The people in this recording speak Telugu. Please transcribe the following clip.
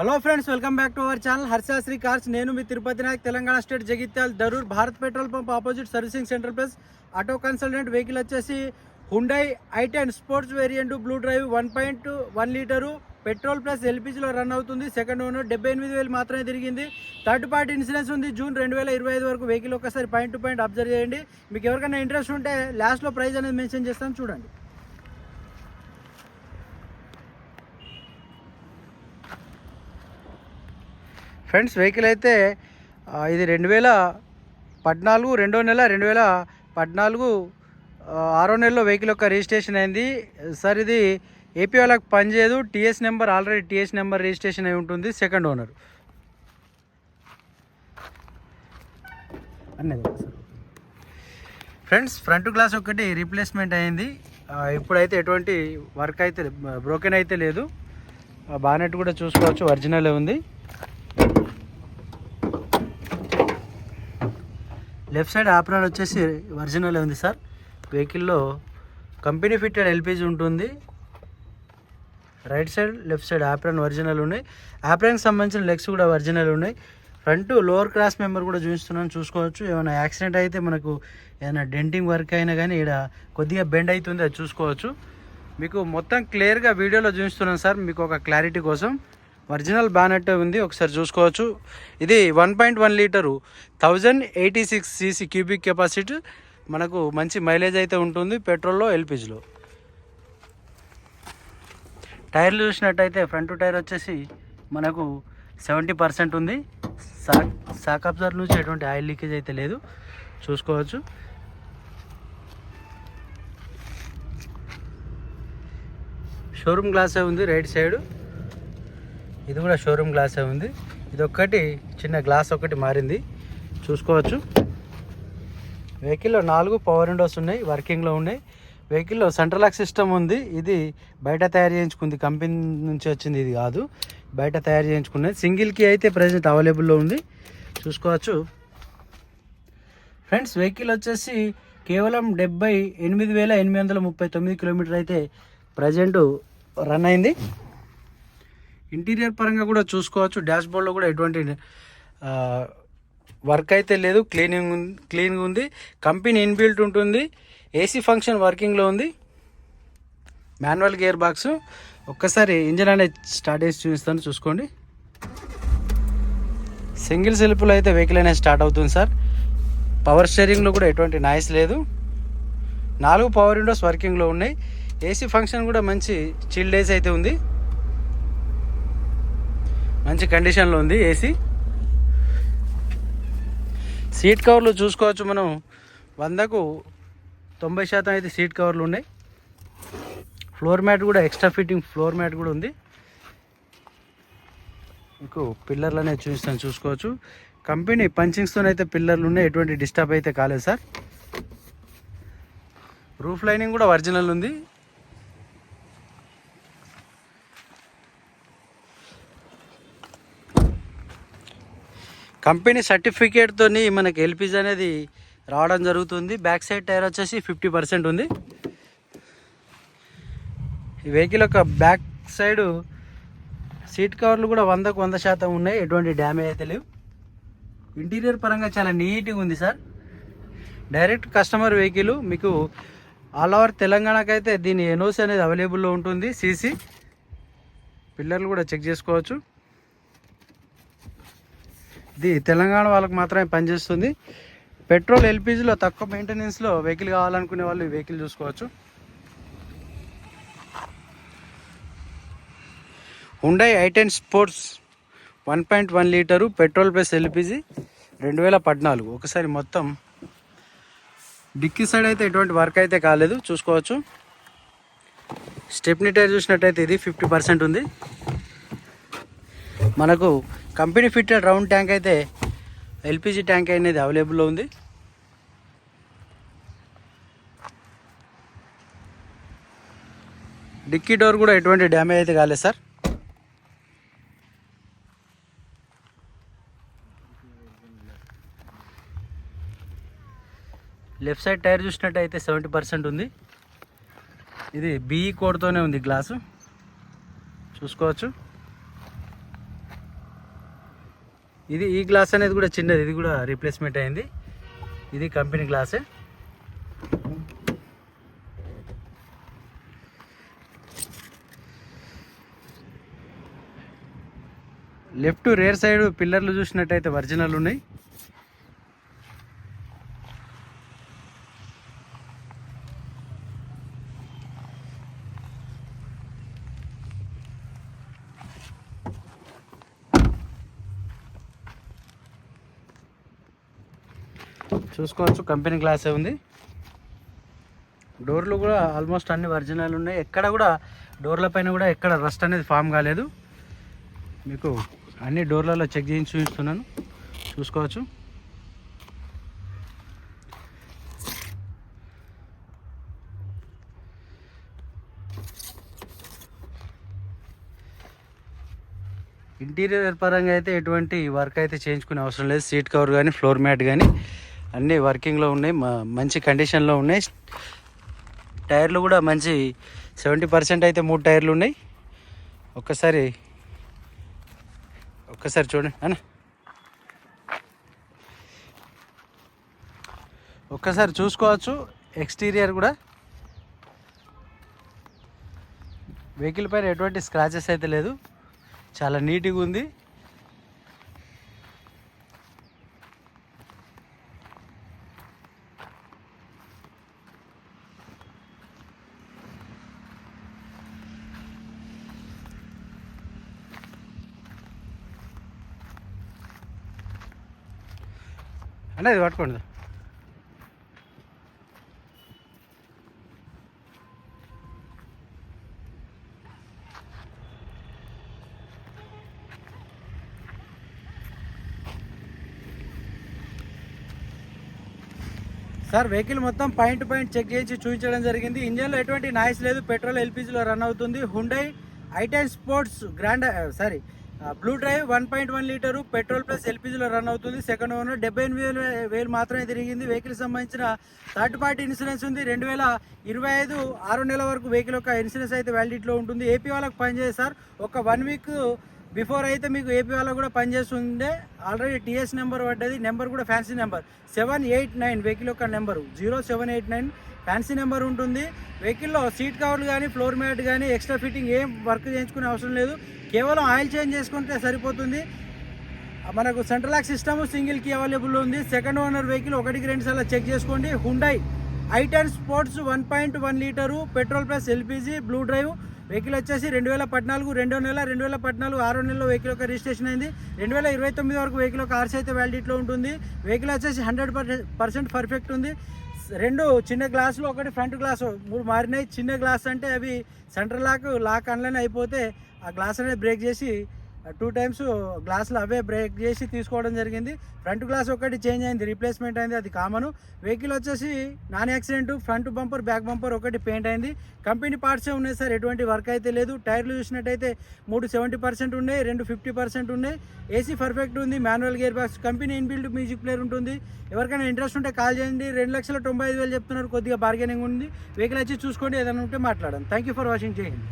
Hello friends welcome back to our channel Harshasri cars నేను మీ Tirupati Nayak Telangana state Jagtial Darur Bharat petrol pump opposite servicing centre plus auto consultant vehicle వచ్చేసి Hyundai i ten sports variant blue drive one point one litre petrol plus ఎల్పిజిలో run అవుతుంది. సెకండ్ ఓనర్ డెబ్బై ఎనిమిది వేలు మాత్రమే తిరిగింది. థర్డ్ పార్టీ ఇన్సూరెన్స్ ఉంది. జూన్ రెండు వేల ఇరవై ఐదు వరకు వెహికల్ ఒకసారి పాయింట్ టు పాయింట్ అబ్జర్వ్ చేయండి. మీకు ఎవరికైనా ఇంట్రెస్ట్ ఉంటే లాస్ట్లో ప్రైస్ అనేది మెన్షన్ చేస్తాను. చూడండి. ఫ్రెండ్స్ వెహికల్ అయితే ఇది రెండు వేల పద్నాలుగు రెండో నెల రెండు వేల పద్నాలుగు ఆరో నెలలో వెహికల్ యొక్క రిజిస్ట్రేషన్ అయింది. సార్ ఇది ఏపీ వాళ్ళకి పనిచేయదు. TS number already TS number registration అయి ఉంటుంది. Second owner. అన్నది సార్. ఫ్రెండ్స్ ఫ్రంట్ గ్లాస్ ఒకటి రీప్లేస్మెంట్ అయింది. ఇప్పుడైతే ఎటువంటి వర్క్ అయితే బ్రోకెన్ అయితే లేదు. బానెట్ కూడా చూసుకోవచ్చు ఒరిజినలే ఉంది. లెఫ్ట్ సైడ్ ఆప్రాన్ వచ్చేసి ఒరిజినల్ ఉంది సార్. వెహికల్లో కంపెనీ ఫిట్టెడ్ ఎల్పిజి ఉంటుంది. Right side left side apron original ఉన్నాయి. ఆప్రాన్కి సంబంధించిన లెగ్స్ కూడా ఒరిజినల్ ఉన్నాయి. ఫ్రంట్ లోవర్ క్లాస్ మెంబర్ కూడా చూపిస్తున్నాను చూసుకోవచ్చు. ఏమైనా యాక్సిడెంట్ అయితే మనకు ఏమైనా డెంటింగ్ వర్క్ అయినా కానీ ఇక్కడ కొద్దిగా బెండ్ అవుతుంది అది చూసుకోవచ్చు. మీకు మొత్తం క్లియర్గా వీడియోలో చూపిస్తున్నాను సార్ మీకు ఒక క్లారిటీ కోసం. ఒరిజినల్ బ్యానెట్ ఉంది ఒకసారి చూసుకోవచ్చు. ఇది one point one litre thousand eighty six CC cubic capacity. మనకు మంచి మైలేజ్ అయితే ఉంటుంది పెట్రోల్లో ఎల్పిజిలో. టైర్లు చూసినట్టయితే ఫ్రంట్ టైర్ వచ్చేసి మనకు సెవెంటీ పర్సెంట్ ఉంది. సాక్ సాక్ అబ్జర్వ్ నుంచి ఎటువంటి ఆయిల్ లీకేజ్ అయితే లేదు. చూసుకోవచ్చు. షోరూమ్ గ్లాసే ఉంది రైట్ సైడ్. ఇది కూడా షోరూమ్ గ్లాసే ఉంది. ఇది ఒక్కటి చిన్న గ్లాస్ ఒకటి మారింది. చూసుకోవచ్చు. వెహికల్లో నాలుగు పవర్ విండోస్ ఉన్నాయి వర్కింగ్లో ఉన్నాయి. వెహికల్లో సెంట్రల్ లాక్ సిస్టమ్ ఉంది. ఇది బయట తయారు చేయించుకుంది కంపెనీ నుంచి వచ్చింది ఇది కాదు. బయట తయారు చేయించుకున్నది. సింగిల్కి అయితే ప్రజెంట్ అవైలబుల్లో ఉంది. చూసుకోవచ్చు. ఫ్రెండ్స్ వెహికల్ వచ్చేసి కేవలం డెబ్బై ఎనిమిది వేల ఎనిమిది వందల ముప్పై తొమ్మిది కిలోమీటర్ అయితే ప్రజెంటు రన్ అయింది. ఇంటీరియర్ పరంగా కూడా చూసుకోవచ్చు. డాష్ బోర్డ్లో కూడా ఎటువంటి వర్క్ అయితే లేదు. క్లీనింగ్ క్లీన్గా ఉంది. కంపెనీ ఇన్బిల్ట్ ఉంటుంది. ఏసీ ఫంక్షన్ వర్కింగ్లో ఉంది. Manual gear box. ఒక్కసారి ఇంజన్ అనేది స్టార్ట్ చేసి చూపిస్తాను. చూసుకోండి. సింగిల్ సెల్ఫ్లో అయితే వెహికల్ అనేది స్టార్ట్ అవుతుంది సార్. పవర్ స్టీరింగ్లో కూడా ఎటువంటి నాయిస్ లేదు. నాలుగు పవర్ విండోస్ వర్కింగ్లో ఉన్నాయి. ఏసీ ఫంక్షన్ కూడా మంచి చిల్ డేస్ అయితే ఉంది. మంచి కండిషన్లో ఉంది ఏసీ సీట్ కవర్లు చూసుకోవచ్చు మనం. వందకు తొంభై శాతం అయితే సీట్ కవర్లు ఉన్నాయి. ఫ్లోర్ మ్యాట్ కూడా ఎక్స్ట్రా ఫిట్టింగ్ ఫ్లోర్ మ్యాట్ కూడా ఉంది. మీకు పిల్లర్లు అనేది చూపిస్తాను చూసుకోవచ్చు. కంపెనీ పంచింగ్స్తో అయితే పిల్లర్లు ఉన్నాయి. ఎటువంటి డిస్టర్బ్ అయితే కాలేదు సార్ రూఫ్ లైనింగ్ కూడా ఒరిజినల్ ఉంది. కంపెనీ సర్టిఫికేట్తోని మనకి ఎల్పిజి అనేది రావడం జరుగుతుంది. బ్యాక్ సైడ్ టైర్ వచ్చేసి ఫిఫ్టీ పర్సెంట్ ఉంది. ఈ వెహికల్ యొక్క బ్యాక్ సైడ్ సీట్ కవర్లు కూడా వందకు వంద శాతం ఉన్నాయి. ఎటువంటి డ్యామేజ్ అయితే లేవు. ఇంటీరియర్ పరంగా చాలా నీట్గా ఉంది సార్. డైరెక్ట్ కస్టమర్ వెహికల్ మీకు ఆల్ ఓవర్ తెలంగాణకైతే దీని ఎనోస్ అనేది అవైలబుల్లో ఉంటుంది. సీసీ. పిల్లర్లు కూడా చెక్ చేసుకోవచ్చు. ఇది తెలంగాణ వాళ్ళకి మాత్రమే పనిచేస్తుంది. పెట్రోల్ ఎల్పిజిలో తక్కువ మెయింటెనెన్స్లో వెహికల్ కావాలనుకునే వాళ్ళు ఈ వెహికల్ చూసుకోవచ్చు. Hyundai i ten sports one point one litre petrol plus LPG రెండు వేల పద్నాలుగు. ఒకసారి మొత్తం డిక్కీ సైడ్ అయితే ఎటువంటి వర్క్ అయితే కాలేదు చూసుకోవచ్చు. స్టెప్నీ టైర్ చూసినట్టయితే ఇది ఫిఫ్టీ పర్సెంట్ ఉంది. మనకు కంపెనీ ఫిట్టెడ్ రౌండ్ ట్యాంక్ అయితే ఎల్పిజి ట్యాంక్ అనేది అవైలబుల్లో ఉంది. డిక్కీ డోర్ కూడా ఎటువంటి డ్యామేజ్ అయితే కాలేదు సార్. లెఫ్ట్ సైడ్ టైర్ చూసినట్టయితే సెవెంటీ పర్సెంట్ ఉంది. ఇది బీఈ కోడ్తోనే ఉంది గ్లాసు. చూసుకోవచ్చు. ఇది ఈ గ్లాస్ అనేది కూడా చిన్నది ఇది కూడా రీప్లేస్మెంట్ అయింది. ఇది కంపెనీ గ్లాసే లెఫ్ట్ రేర్ సైడ్ పిల్లర్లు చూసినట్టయితే ఒరిజినల్ ఉన్నాయి. చూసుకోవచ్చు. కంపెనీ గ్లాసే ఉంది. డోర్లు కూడా ఆల్మోస్ట్ అన్ని ఒరిజినల్ ఉన్నాయి. ఎక్కడ కూడా డోర్ల పైన కూడా ఎక్కడ రస్ట్ అనేది ఫామ్ కాలేదు. మీకు అన్ని డోర్లలో చెక్ చేయించి చూపిస్తున్నాను. చూసుకోవచ్చు. ఇంటీరియర్ పరంగా అయితే ఎటువంటి వర్క్ అయితే చేయించుకునే అవసరం లేదు. సీట్ కవర్ కానీ ఫ్లోర్ మ్యాట్ కానీ అన్నీ వర్కింగ్లో ఉన్నాయి. మ- మంచి కండిషన్లో ఉన్నాయి. టైర్లు కూడా మంచి సెవెంటీ పర్సెంట్ అయితే మూడు టైర్లు ఉన్నాయి. ఒక్కసారి ఒక్కసారి చూడండి. అన్న. ఒక్కసారి చూసుకోవచ్చు. ఎక్స్టీరియర్ కూడా. వెహికల్ పైన ఎటువంటి స్క్రాచెస్ అయితే లేదు. చాలా నీట్గా ఉంది. అంటే ఇది పట్టుకోండి. సార్ వెహికల్ మొత్తం పాయింట్ పాయింట్ చెక్ చేసి చూపించడం జరిగింది. ఇంజన్లో ఎటువంటి నాయిస్ లేదు. పెట్రోల్ ఎల్పిజిలో రన్ అవుతుంది. Hyundai i ten sports grand sorry blue drive one point one litre petrol plus ఎల్పిజిలో run అవుతుంది. సెకండ్ ఓనర్ డెబ్బై ఎనిమిది వేలు వేలు మాత్రమే తిరిగింది. వెహికల్ సంబంధించిన థర్డ్ పార్టీ ఇన్సూరెన్స్ ఉంది. రెండు వేల ఇరవై ఐదు ఆరు నెలల వరకు వెహికల్ యొక్క ఇన్సూరెన్స్ అయితే వ్యాలిడిటీలో ఉంటుంది. ఏపీ వాళ్ళకి పనిచేది సార్ ఒక వన్ వీక్ బిఫోర్ అయితే మీకు ఏపీ వాళ్ళకు కూడా పనిచేస్తుండే. ఆల్రెడీ టీఎస్ నెంబర్ పడ్డది. నెంబర్ కూడా fancy number seven eight nine vehicle యొక్క number zero seven eight nine fancy number ఉంటుంది. వెహికల్లో సీట్ కవర్లు కానీ ఫ్లోర్ మ్యాట్ కానీ ఎక్స్ట్రా ఫిట్టింగ్ ఏం వర్క్ చేయించుకునే అవసరం లేదు. కేవలం ఆయిల్ చేంజ్ చేసుకుంటే సరిపోతుంది. మనకు central lock system single key available ఉంది. సెకండ్ ఓనర్ వెహికల్ ఒకటికి రెండు సార్లు చెక్ చేసుకోండి. Hyundai i ten sports one point one litre petrol plus LPG blue drive. Vehicle వచ్చేసి రెండు వేల పద్నాలుగు రెండో నెల రెండు వేల పద్నాలుగు ఆరో నెలలో వెహికల్ యొక్క రిజిస్ట్రేషన్ అయింది. రెండు వేల ఇరవై తొమ్మిది వరకు వెహికల్ యొక్క ఆర్సీ అయితే వ్యాలిడిటీలో ఉంటుంది. వెహికల్ వచ్చేసి హండ్రెడ్ పర్సెంట్ పర్ఫెక్ట్ ఉంది. రెండు చిన్న గ్లాసులు ఒకటి ఫ్రంట్ గ్లాసు. మూడు మారినాయి. చిన్న గ్లాస్ అంటే అవి సెంటర్ లాక్ లాక్ అనలేని అయిపోతే ఆ గ్లాస్ అనేది బ్రేక్ చేసి టూ టైమ్స్ గ్లాసులు అవే బ్రేక్ చేసి తీసుకోవడం జరిగింది. ఫ్రంట్ గ్లాస్ ఒకటి చేంజ్ అయింది రీప్లేస్మెంట్ అయింది అది కామన్. వెహికల్ వచ్చేసి non accident front bumper back bumper ఒకటి పెయింట్ అయింది. కంపెనీ పార్ట్సే ఉన్నాయి సార్? ఎటువంటి వర్క్ అయితే లేదు. టైర్లు చూసినట్టయితే మూడు సెవెంటీ పర్సెంట్ ఉన్నాయి రెండు ఫిఫ్టీ పర్సెంట్ ఉన్నాయి. ఏసీ పర్ఫెక్ట్ ఉంది manual gear box company inbuilt music player ఉంటుంది. ఎవరికైనా ఇంట్రెస్ట్ ఉంటే కాల్ చేయండి. రెండు లక్షల తొంభై ఐదు వేలు చెప్తున్నారు కొద్దిగా బార్గెనింగ్ ఉంది. వెహికల్ వచ్చి చూసుకోండి ఏదైనా ఉంటే మాట్లాడండి. థ్యాంక్ యూ ఫర్ వాచింగ్ చేయండి